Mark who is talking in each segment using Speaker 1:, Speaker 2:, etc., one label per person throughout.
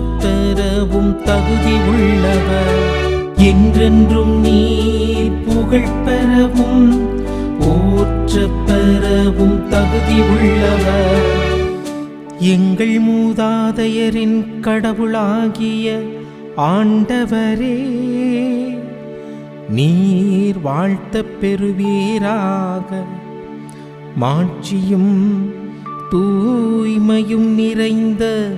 Speaker 1: பெறவும் தகுதி உள்ளவர். என்றென்றும் நீர் புகழ் பெறவும் போற்ற பெறவும் தகுதி உள்ளவர். எங்கள் மூதாதையரின் கடவுளாகிய ஆண்டவரே நீர் வாழ்த்த பெறுவீராக. மாட்சியும் தூய்மையும் நிறைந்த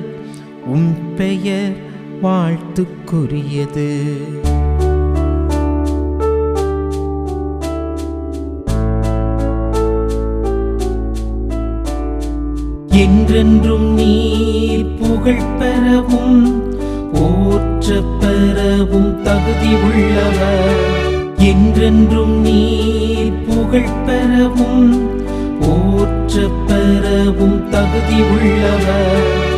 Speaker 1: உம் பெயர் வாழ்த்துக்குரியது. என்றென்றும் நீர் புகழ் பெறவும் போற்ற பெறவும் தகுதி உள்ளவர். என்றென்றும் நீர் புகழ் பெறவும் போற்ற பெறவும் தகுதி உள்ளவர்.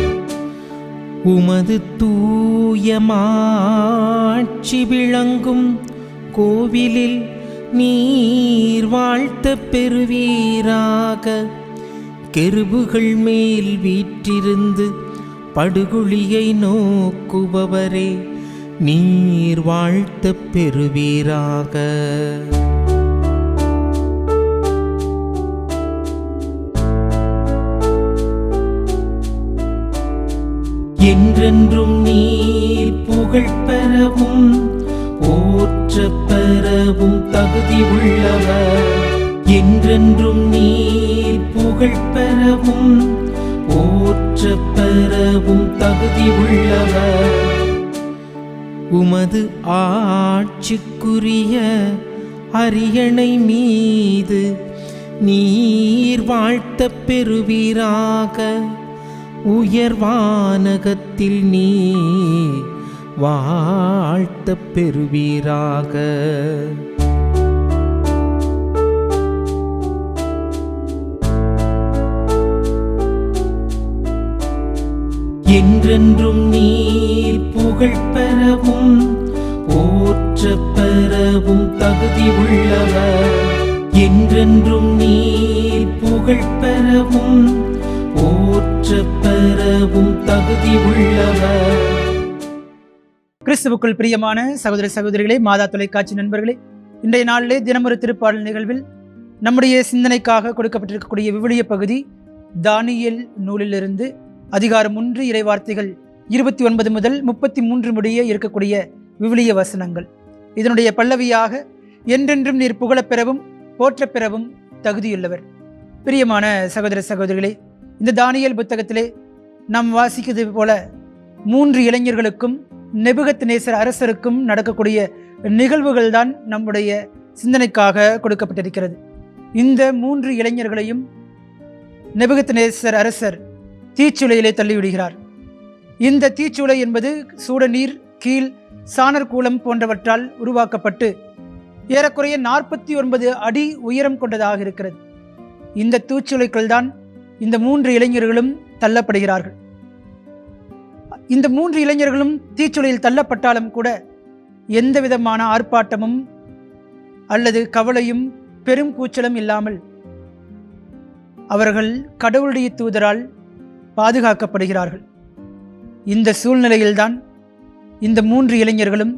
Speaker 1: உமது தூயமாட்சி விளங்கும் கோவிலில் நீர் வாழ்த்த பெறுவீராக. கெருபுகள் மேல் வீற்றிருந்து படுகுழியை நோக்குபவரே நீர் வாழ்த்த பெறுவீராக. என்றென்றும் நீர் புகழ் பெறவும் போற்ற பெறவும் தகுதி உள்ளவர். என்றென்றும் நீர் புகழ் பெறவும் போற்ற பெறவும் தகுதி உள்ளவர். உமது ஆட்சிக்குரிய அரியணை மீது நீர் வாழ்த்தப் பெறுவீராக. உயர்வானகத்தில் நீ வாழ்த்தப் பெறுவீராக. என்றென்றும் நீர் புகழ் பெறவும் போற்ற பெறவும் தகுதி உள்ளவர். என்றென்றும் நீர் புகழ் பெறவும் பெறவும் தகுதி உள்ளவர்.
Speaker 2: கிறிஸ்துவுக்குள் பிரியமான சகோதர சகோதரிகளே மாதா தொலைக்காட்சி நண்பர்களே இன்றைய நாளிலே தினமொரு திருப்பாடல் நிகழ்வில் நம்முடைய சிந்தனைக்காக கொடுக்கப்பட்டிருக்கக்கூடிய விவிலிய பகுதி தானியல் நூலிலிருந்து அதிகாரம் ஒன்று இறைவார்த்தைகள் இருபத்தி ஒன்பது முதல் முப்பத்தி மூன்று முடிய இருக்கக்கூடிய விவிலிய வசனங்கள். இதனுடைய பல்லவியாக என்றென்றும் நீர் புகழப் பெறவும் பெறவும் தகுதியுள்ளவர். பிரியமான சகோதர சகோதரிகளே இந்த தானியல் புத்தகத்திலே நாம் வாசிக்கிறது போல மூன்று இளைஞர்களுக்கும் நெபுகத் நேசர் அரசருக்கும் நடக்கக்கூடிய நிகழ்வுகள் தான் நம்முடைய சிந்தனைக்காக கொடுக்கப்பட்டிருக்கிறது. இந்த மூன்று இளைஞர்களையும் நெபுகத் நேசர் அரசர் தீச்சுளையிலே தள்ளிவிடுகிறார். இந்த தீச்சுளை என்பது சூடநீர் கீழ் சாணர்கூலம் போன்றவற்றால் உருவாக்கப்பட்டு ஏறக்குறைய நாற்பத்தி ஒன்பது அடி உயரம் கொண்டதாக இருக்கிறது. இந்த தூச்சுளைக்குள் தான் இந்த மூன்று இளைஞர்களும் தள்ளப்படுகிறார்கள். இந்த மூன்று இளைஞர்களும் தீச்சுளையில் தள்ளப்பட்டாலும் கூட எந்த விதமான ஆர்ப்பாட்டமும் அல்லது கவலையும் பெரும் கூச்சலும் இல்லாமல் அவர்கள் கடவுளுடைய தூதரால் பாதுகாக்கப்படுகிறார்கள். இந்த சூழ்நிலையில்தான் இந்த மூன்று இளைஞர்களும்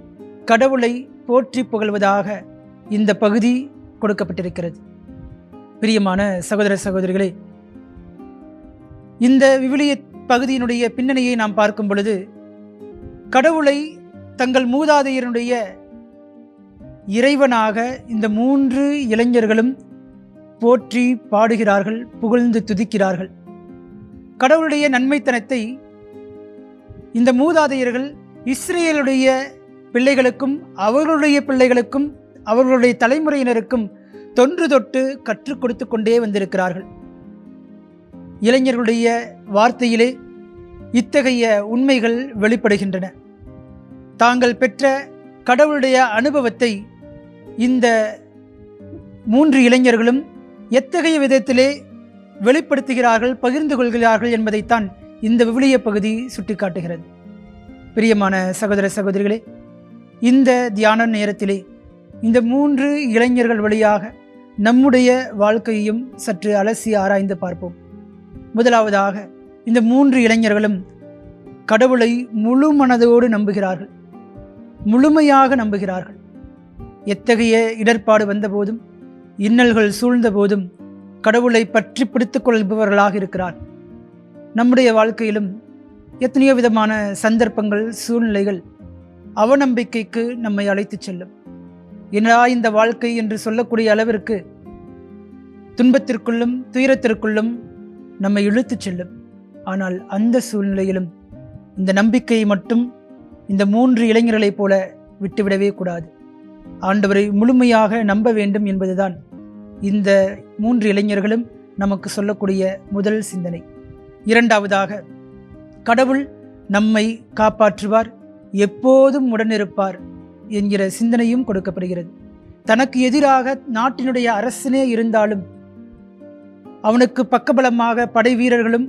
Speaker 2: கடவுளை போற்றி புகழ்வதாக இந்த பகுதி கொடுக்கப்பட்டிருக்கிறது. பிரியமான சகோதர சகோதரிகளே இந்த விவிலிய பகுதியினுடைய பின்னணியை நாம் பார்க்கும் பொழுது கடவுளை தங்கள் மூதாதையருடைய இறைவனாக இந்த மூன்று இளைஞர்களும் போற்றி பாடுகிறார்கள் புகழ்ந்து துதிக்கிறார்கள். கடவுளுடைய நன்மைத்தனத்தை இந்த மூதாதையர்கள் இஸ்ரேலுடைய பிள்ளைகளுக்கும் அவர்களுடைய பிள்ளைகளுக்கும் அவர்களுடைய தலைமுறையினருக்கும் தொன்று தொட்டு கற்றுக் கொடுத்து கொண்டே வந்திருக்கிறார்கள். இளைஞர்களுடைய வார்த்தையிலே இத்தகைய உண்மைகள் வெளிப்படுகின்றன. தாங்கள் பெற்ற கடவுளுடைய அனுபவத்தை இந்த மூன்று இளைஞர்களும் எத்தகைய விதத்திலே வெளிப்படுத்துகிறார்கள் பகிர்ந்து கொள்கிறார்கள் என்பதைத்தான் இந்த விவிலிய பகுதி சுட்டிக்காட்டுகிறது. பிரியமான சகோதர சகோதரிகளே இந்த தியான நேரத்திலே இந்த மூன்று இளைஞர்கள் வழியாக நம்முடைய வாழ்க்கையையும் சற்று அலசி ஆராய்ந்து பார்ப்போம். முதலாவதாக இந்த மூன்று இளைஞர்களும் கடவுளை முழு மனதோடு நம்புகிறார்கள். முழுமையாக நம்புகிறார்கள். எத்தகைய இடர்பாடு வந்தபோதும் இன்னல்கள் சூழ்ந்த போதும் கடவுளை பற்றி பிடித்து கொள்பவர்களாக இருக்கிறார். நம்முடைய வாழ்க்கையிலும் எத்தனையோ விதமான சந்தர்ப்பங்கள் சூழ்நிலைகள் அவநம்பிக்கைக்கு நம்மை அழைத்துச் செல்லும். என்னடா இந்த வாழ்க்கை என்று சொல்லக்கூடிய அளவிற்கு துன்பத்திற்குள்ளும் துயரத்திற்குள்ளும் நம்மை இழுத்துச் செல்லும். ஆனால் அந்த சூழ்நிலையிலும் இந்த நம்பிக்கையை மட்டும் இந்த மூன்று இளைஞர்களைப் போல விட்டுவிடவே கூடாது. ஆண்டவரை முழுமையாக நம்ப வேண்டும் என்பதுதான் இந்த மூன்று இளைஞர்களும் நமக்கு சொல்லக்கூடிய முதல் சிந்தனை. இரண்டாவதாக கடவுள் நம்மை காப்பாற்றுவார் எப்போதும் உடனிருப்பார் என்கிற சிந்தனையும் கொடுக்கப்படுகிறது. தனக்கு எதிராக நாட்டினுடைய அரசனே இருந்தாலும் அவனுக்கு பக்கபலமாக படை வீரர்களும்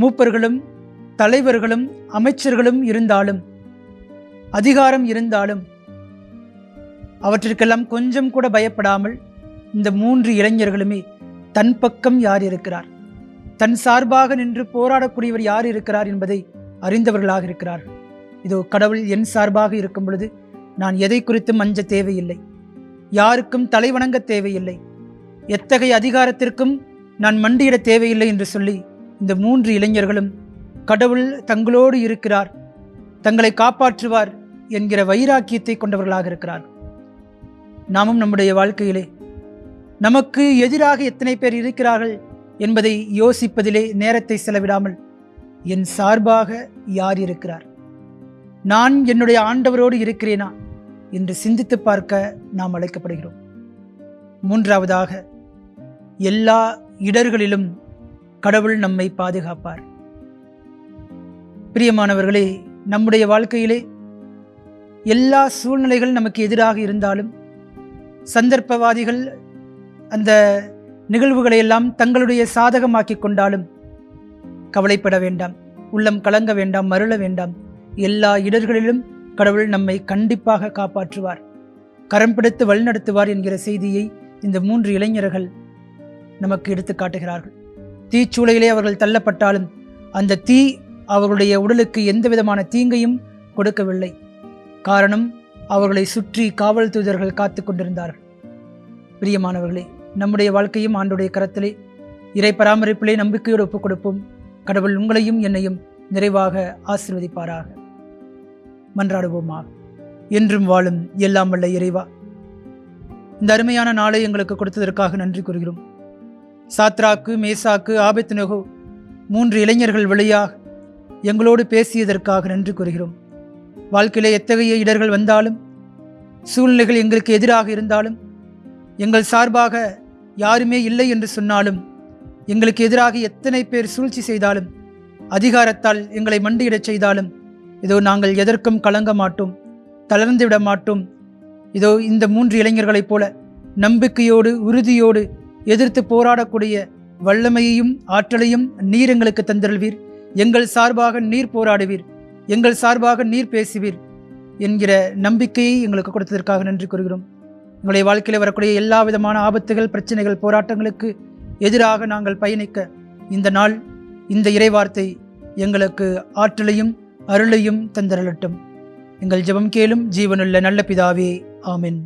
Speaker 2: மூப்பர்களும் தலைவர்களும் அமைச்சர்களும் இருந்தாலும் அதிகாரம் இருந்தாலும் அவற்றிற்கெல்லாம் கொஞ்சம் கூட பயப்படாமல் இந்த மூன்று இளைஞர்களுமே தன் பக்கம் யார் இருக்கிறார்? தன் சார்பாக நின்று போராடக்கூடியவர் யார் இருக்கிறார் என்பதை அறிந்தவர்களாக இருக்கிறார். இதோ கடவுள் என் சார்பாக இருக்கும் பொழுது நான் எதை குறித்தும் அஞ்ச தேவையில்லை. யாருக்கும் தலைவணங்க தேவையில்லை. எத்தகைய அதிகாரத்திற்கும் நான் மண்டியிட தேவையில்லை என்று சொல்லி இந்த மூன்று இளைஞர்களும் கடவுள் தங்களோடு இருக்கிறார் தங்களை காப்பாற்றுவார் என்கிற வைராக்கியத்தை கொண்டவர்களாக இருக்கிறார் நாமும் நம்முடைய வாழ்க்கையிலே நமக்கு எதிராக எத்தனை பேர் இருக்கிறார்கள் என்பதை யோசிப்பதிலே நேரத்தை செலவிடாமல் என் சார்பாக யார் இருக்கிறார்? நான் என்னுடைய ஆண்டவரோடு இருக்கிறேனா? என்று சிந்தித்து பார்க்க நாம் அழைக்கப்படுகிறோம். மூன்றாவதாக எல்லா இடர்களிலும் கடவுள் நம்மை பாதுகாப்பார். பிரியமானவர்களே நம்முடைய வாழ்க்கையிலே எல்லா சூழ்நிலைகள் நமக்கு எதிராக இருந்தாலும் சந்தர்ப்பவாதிகள் அந்த நிகழ்வுகளை எல்லாம் தங்களுடைய சாதகமாக்கி கொண்டாலும் கவலைப்பட வேண்டாம் உள்ளம் கலங்க வேண்டாம் மருள வேண்டாம். எல்லா இடர்களிலும் கடவுள் நம்மை கண்டிப்பாக காப்பாற்றுவார். கரம் பிடித்து வழிநடத்துவார் என்கிற செய்தியை இந்த மூன்று இளைஞர்கள் நமக்கு எடுத்து காட்டுகிறார்கள். தீச்சூளையிலே அவர்கள் தள்ளப்பட்டாலும் அந்த தீ அவர்களுடைய உடலுக்கு எந்த விதமான தீங்கையும் கொடுக்கவில்லை. காரணம் அவர்களை சுற்றி காவல் தூதர்கள் காத்து கொண்டிருந்தார்கள். பிரியமானவர்களே நம்முடைய வாழ்க்கையும் ஆண்டுடைய கரத்திலே இறை பராமரிப்பிலே நம்பிக்கையோடு ஒப்புக் கொடுப்போம். கடவுள் உங்களையும் என்னையும் நிறைவாக ஆசிர்வதிப்பாராக. மன்றாடுவோமா? என்றும் வாழும் எல்லாம் வல்ல இறைவா. இந்த அருமையான நாளை எங்களுக்கு கொடுத்ததற்காக நன்றி கூறுகிறோம். சாத்ராக்கு மேசாக்கு ஆபத்னகோ மூன்று இளைஞர்கள் வழியாக எங்களோடு பேசியதற்காக நன்றி கூறுகிறோம். வாழ்க்கையில் எத்தகைய இடர்கள் வந்தாலும் சூழ்நிலைகள் எங்களுக்கு எதிராக இருந்தாலும் எங்கள் சார்பாக யாருமே இல்லை என்று சொன்னாலும் எங்களுக்கு எதிராக எத்தனை பேர் சூழ்ச்சி செய்தாலும் அதிகாரத்தால் எங்களை மண்டியிடச் செய்தாலும் இதோ நாங்கள் எதற்கும் கலங்க மாட்டோம் தளர்ந்து விட மாட்டோம். இதோ இந்த மூன்று இளைஞர்களைப் போல நம்பிக்கையோடு உறுதியோடு எதிர்த்து போராடக்கூடிய வல்லமையையும் ஆற்றலையும் நீர் எங்களுக்கு தந்தருள்வீர். எங்கள் சார்பாக நீர் போராடுவீர். எங்கள் சார்பாக நீர் பேசுவீர் என்கிற நம்பிக்கையை எங்களுக்கு கொடுத்ததற்காக நன்றி கூறுகிறோம். எங்களுடைய வாழ்க்கையில் வரக்கூடிய எல்லா விதமான ஆபத்துகள் பிரச்சனைகள் போராட்டங்களுக்கு எதிராக நாங்கள் பயணிக்க இந்த நாள் இந்த இறைவார்த்தை எங்களுக்கு ஆற்றலையும் அருளையும் தந்தரலட்டும். எங்கள் ஜெபம் கேளும் ஜீவனுள்ள நல்ல பிதாவே ஆமின்.